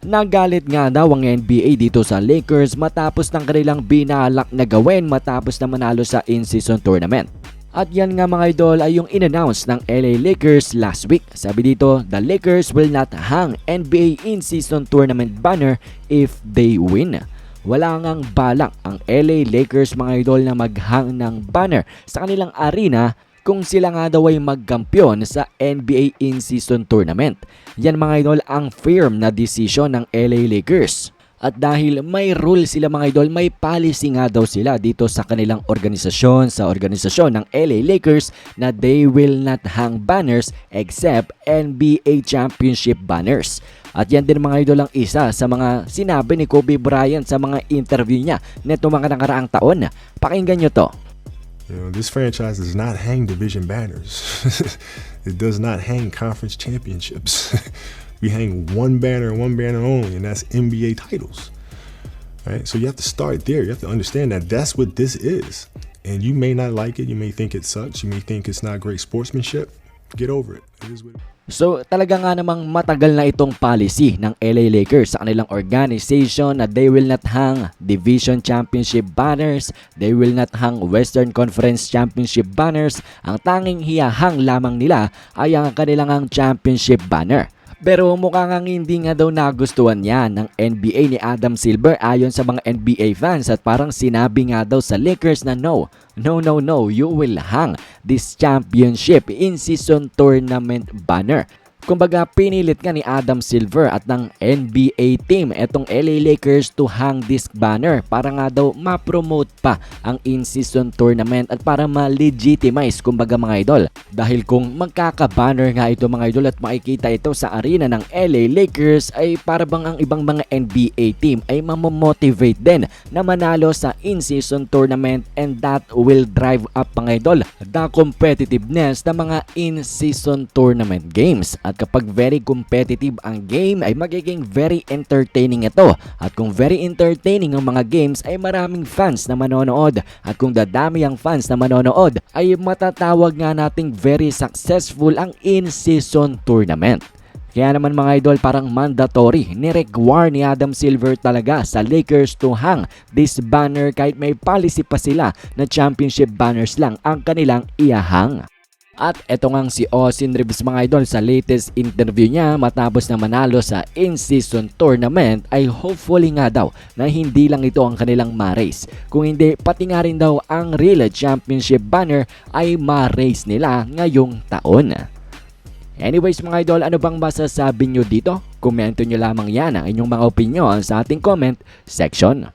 Nagalit nga daw ang NBA dito sa Lakers matapos ng kanilang binalak na gawin matapos na manalo sa in-season tournament. At yan nga mga idol ay yung in-announce ng LA Lakers last week. Sabi dito, the Lakers will not hang NBA in-season tournament banner if they win. Wala ngang balak ang LA Lakers mga idol na maghang ng banner sa kanilang arena kung sila nga daw ay magkampiyon sa NBA in-season tournament. Yan mga idol ang firm na decision ng LA Lakers. At dahil may rule sila mga idol, may policy nga daw sila dito sa kanilang organisasyon, sa organisasyon ng LA Lakers na they will not hang banners except NBA championship banners. At yan din mga idol ang isa sa mga sinabi ni Kobe Bryant sa mga interview niya neto mga nakaraang taon. Pakinggan nyo to. You know, this franchise does not hang division banners. it does not hang conference championships. we hang one banner and one banner only, and that's NBA titles. Right? So you have to start there. You have to understand that that's what this is. And you may not like it. You may think it sucks. You may think it's not great sportsmanship. Get over it. It is what. So talaga nga namang matagal na itong policy ng LA Lakers sa kanilang organization na they will not hang division championship banners, they will not hang Western Conference championship banners. Ang tanging hiyahang lamang nila ay ang kanilang ang championship banner. Pero mukha nga hindi nga daw nagustuhan yan ng NBA ni Adam Silver ayon sa mga NBA fans at parang sinabi nga daw sa Lakers na no, no, no, no, you will hang this championship in season tournament banner. Kumbaga pinilit nga ni Adam Silver at ng NBA team etong LA Lakers to hang this banner para nga daw ma-promote pa ang in-season tournament at para ma-legitimize kumbaga mga idol. Dahil kung magkaka-banner nga ito mga idol at makikita ito sa arena ng LA Lakers ay para bang ang ibang mga NBA team ay mamomotivate din na manalo sa in-season tournament and that will drive up mga idol the competitiveness ng mga in-season tournament games. At kapag very competitive ang game ay magiging very entertaining ito. At kung very entertaining ang mga games ay maraming fans na manonood. At kung dadami ang fans na manonood ay matatawag nga nating very successful ang in-season tournament. Kaya naman mga idol parang mandatory ni-require ni Adam Silver talaga sa Lakers to hang this banner kahit may policy pa sila na championship banners lang ang kanilang iahang. At eto ngang si Austin Reeves mga idol sa latest interview niya matapos na manalo sa in-season tournament ay hopefully nga daw na hindi lang ito ang kanilang ma-race. Kung hindi, pati nga rin daw ang real championship banner ay ma-race nila ngayong taon. Anyways mga idol, ano bang masasabi nyo dito? Komento nyo lamang yan ang inyong mga opinion sa ating comment section.